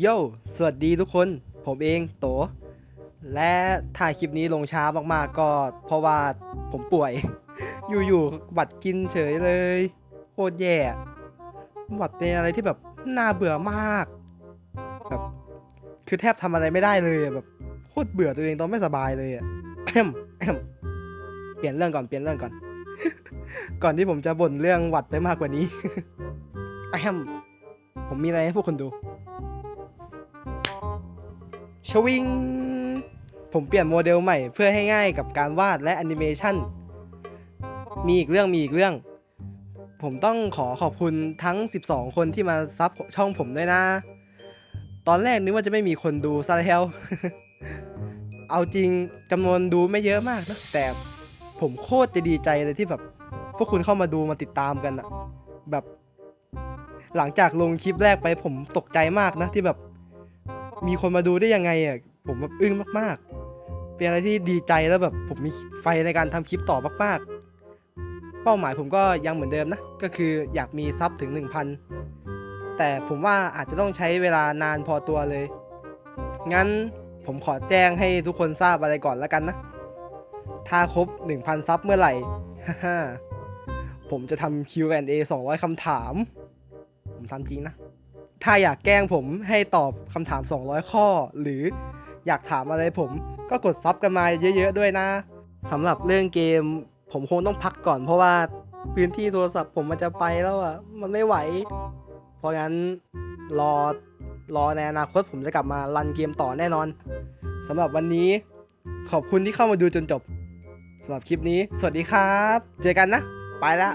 โย่สวัสดีทุกคน ผมเองโต และถ่ายคลิปนี้ลงช้ามากๆก็เพราะว่าผมป่วย อยู่ๆหวัดกินเฉยเลยโคตรแย่หวัดเป็นอะไรที่แบบน่าเบื่อมากแบบคือแทบทำอะไรไม่ได้เลยแบบโคตรเบื่อตัวเองตอนไม่สบายเลยอะแอมแอมเปลี่ยนเรื่องก่อนเปลี่ยนเรื่องก่อน ก่อนที่ผมจะบ่นเรื่องหวัดไปมากกว่านี้แอมผมมีอะไรให้พวกคนดู ชวิง ผมเปลี่ยนโมเดลใหม่เพื่อให้ง่ายกับการวาดและแอนิเมชันมีอีกเรื่องมีอีกเรื่อง ผมต้องขอขอบคุณทั้ง 12 คนที่มาซับช่องผมด้วยนะ ตอนแรกนึกว่าจะไม่มีคนดูซะแล้วเอาจริงจำนวนดูไม่เยอะมากนะแต่ผมโคตรจะดีใจเลยที่แบบ พวกคุณเข้ามาดูมาติดตามกันอะแบบ หลังจากลงคลิปแรกไปผมตกใจมากนะที่แบบ มีคนมาดูได้ยังไงอะผมแบบอึ้งมากๆ เป็นอะไรที่ดีใจแล้วแบบผมมีไฟในการทำคลิปต่อมากๆ เป้าหมายผมก็ยังเหมือนเดิมนะ ก็คืออยากมีซับถึง 1,000 แต่ผมว่าอาจจะต้องใช้เวลานานพอตัวเลย งั้นผมขอแจ้งให้ทุกคนทราบอะไรก่อนแล้วกันนะ ถ้าครบ 1,000 ซับเมื่อไหร่ ผมจะทำ Q&A 200คำถาม ผมทำจริงนะ ถ้าอยากแกล้งผมให้ตอบคำถาม 200 ข้อ หรืออยากถามอะไรผม ก็กดซับกันมาเยอะ ๆ ด้วยนะสำหรับเรื่องเกม ผมคงต้องพักก่อน เพราะว่าพื้นที่โทรศัพท์ผมมันจะไปแล้วอะ มันไม่ไหว เพราะงั้นรอรอในอนาคตผมจะกลับมารันเกมต่อแน่นอนสำหรับวันนี้ขอบคุณที่เข้ามาดูจนจบสำหรับคลิปนี้ สวัสดีครับ เจอกันนะ ไปละ